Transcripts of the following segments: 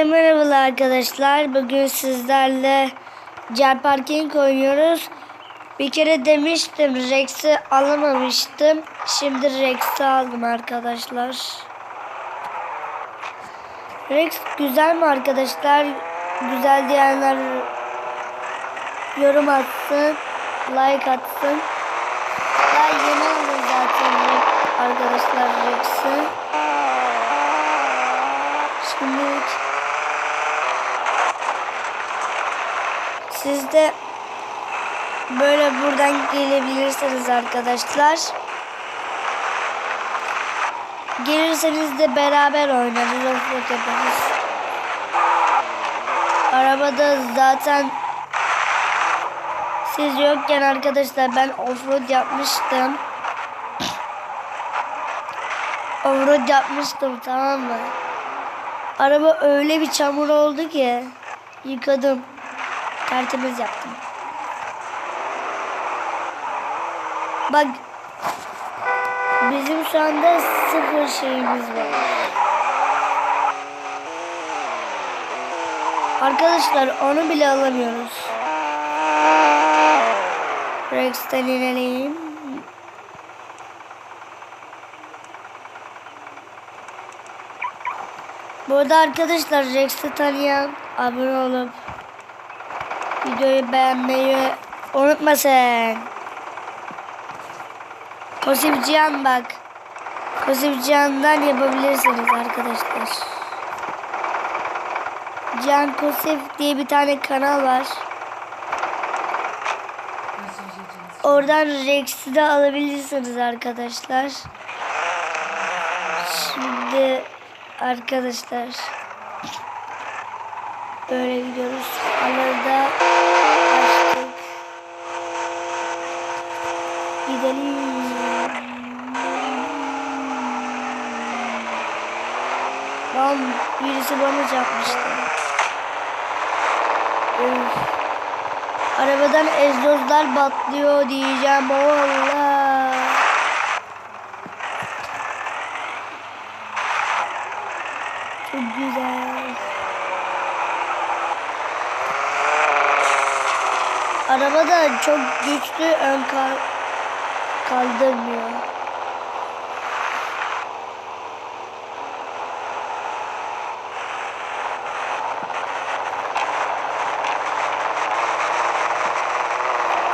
Herkese merhabalar arkadaşlar. Bugün sizlerle Car Parking oynuyoruz. Bir kere demiştim Rex'i alamamıştım. Şimdi Rex'i aldım arkadaşlar. Rex güzel mi arkadaşlar? Güzel diyenler yorum atsın. Like atsın. Daha yeni zaten arkadaşlar Rex'i. Şimdi siz de böyle buradan gelebilirsiniz arkadaşlar. Gelirseniz de beraber oynarız, offroad yaparız. Arabada zaten siz yokken arkadaşlar ben offroad yapmıştım. Offroad yapmıştım tamam mı? Araba öyle bir çamur oldu ki yıkadım. Tertemiz yaptım. Bak bizim şu anda sıfır şeyimiz var. Arkadaşlar onu bile alamıyoruz. Rex'ten inelim. Bu arada arkadaşlar Rex'i tanıyan abone olup videoyu beğenmeyi unutmasın. Kosif Cihan bak. Kosif Cihan'dan yapabilirsiniz arkadaşlar. Cihan Kosif diye bir tane kanal var. Oradan Rex'i de alabilirsiniz arkadaşlar. Şimdi arkadaşlar böyle gidiyoruz. Arada açtık. Gidelim. Lan birisi bana çarpmıştı. Of. Arabadan egzozlar patlıyor diyeceğim. Allah. Çok güzel. Araba da çok güçlü ön kal kaldırmıyor.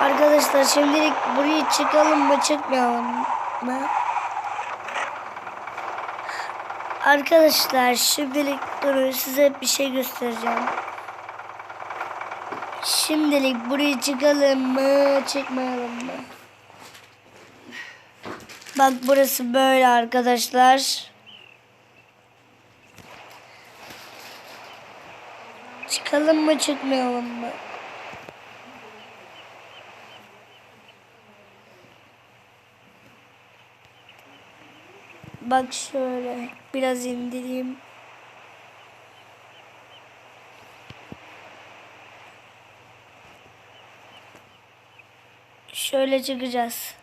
Arkadaşlar şimdilik buraya çıkalım mı çıkmayalım mı? Arkadaşlar şimdilik durun size bir şey göstereceğim. Şimdilik buraya çıkalım mı çıkmayalım mı? Bak burası böyle arkadaşlar. Çıkalım mı çıkmayalım mı? Bak şöyle biraz indireyim. Şöyle çıkacağız.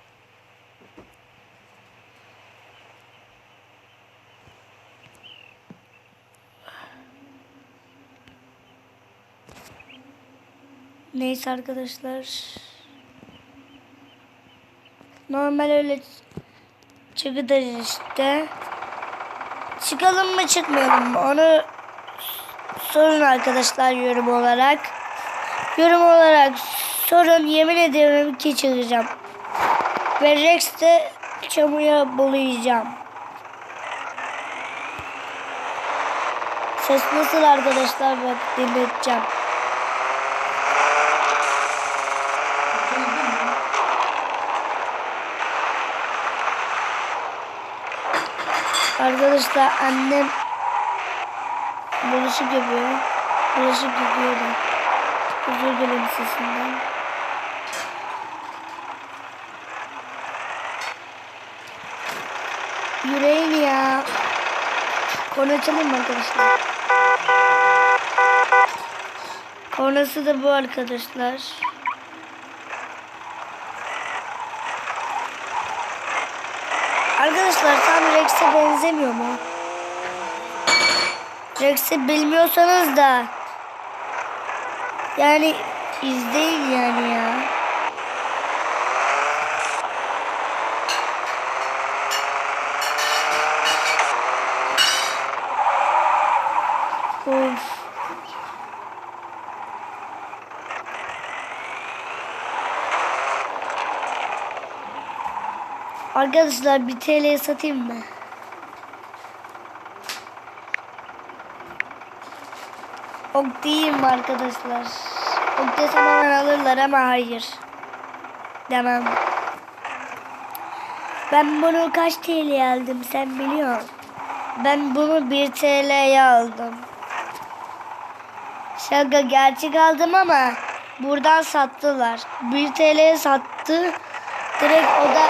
Neyse arkadaşlar. Normal öyle çıkacağız işte. Çıkalım mı çıkmayalım mı? Onu sorun arkadaşlar yorum olarak. Yorum olarak sorun yemin ediyorum ki çıkacağım. Ve Rex'te çamura bulayacağım. Ses nasıl arkadaşlar bak dinleteceğim. Arkadaşlar annem bulaşık yapıyor. Bulaşık yıkıyor da. Özür dilerim sesinden. Yüreğim ya. Konu açalım mı arkadaşlar? Kornası da bu arkadaşlar. Arkadaşlar tam Rex'e benzemiyor mu? Rex'i bilmiyorsanız da yani izleyin yani ya. Of. Arkadaşlar bir TL'ye satayım mı? Ok mi arkadaşlar? Ok desem hemen alırlar ama hayır. Demem. Ben bunu kaç TL'ye aldım sen biliyor musun? Ben bunu 1 TL'ye aldım. Şaka gerçek aldım ama buradan sattılar. 1 TL'ye sattı. Direkt o da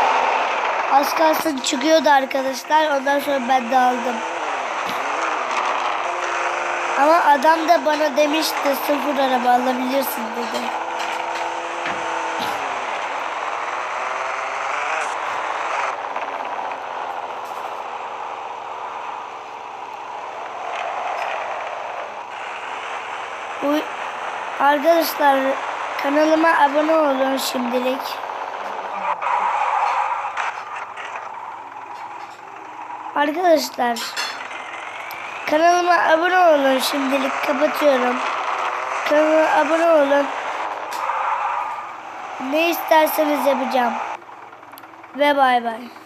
az kalsın çıkıyordu arkadaşlar. Ondan sonra ben de aldım. Ama adam da bana demişti sıfır araba alabilirsin dedi. Bu arkadaşlar kanalıma abone olun şimdilik. Arkadaşlar kanalıma abone olun şimdilik kapatıyorum. Kanalıma abone olun. Ne isterseniz yapacağım. Ve bay bay.